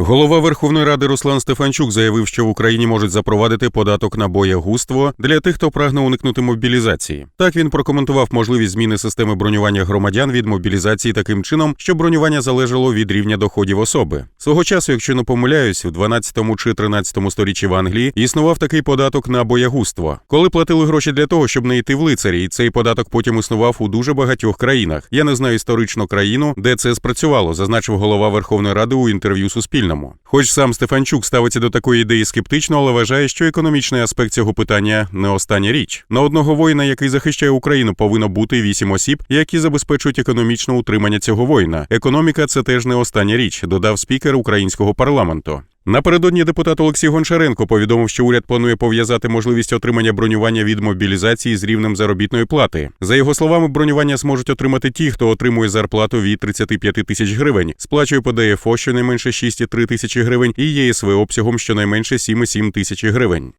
Голова Верховної Ради Руслан Стефанчук заявив, що в Україні можуть запровадити податок на боягузтво для тих, хто прагне уникнути мобілізації. Так він прокоментував можливість зміни системи бронювання громадян від мобілізації таким чином, що бронювання залежало від рівня доходів особи. Свого часу, якщо не помиляюсь, в 12 чи 13 сторіччі в Англії існував такий податок на боягузтво, коли платили гроші для того, щоб не йти в лицарі, і цей податок потім існував у дуже багатьох країнах. Я не знаю історично країну, де це спрацювало, зазначив голова Верховної Ради у інтерв'ю Суспільному. Хоч сам Стефанчук ставиться до такої ідеї скептично, але вважає, що економічний аспект цього питання не остання річ. На одного воїна, який захищає Україну, повинно бути вісім осіб, які забезпечують економічне утримання цього воїна. Економіка це теж не остання річ, додав спікер українського парламенту. Напередодні депутат Олексій Гончаренко повідомив, що уряд планує пов'язати можливість отримання бронювання від мобілізації з рівнем заробітної плати. За його словами, бронювання зможуть отримати ті, хто отримує зарплату від 35 тисяч гривень, сплачує ПДФО щонайменше 6,3 тисячі гривень і ЄСВ обсягом щонайменше 7,7 тисячі гривень.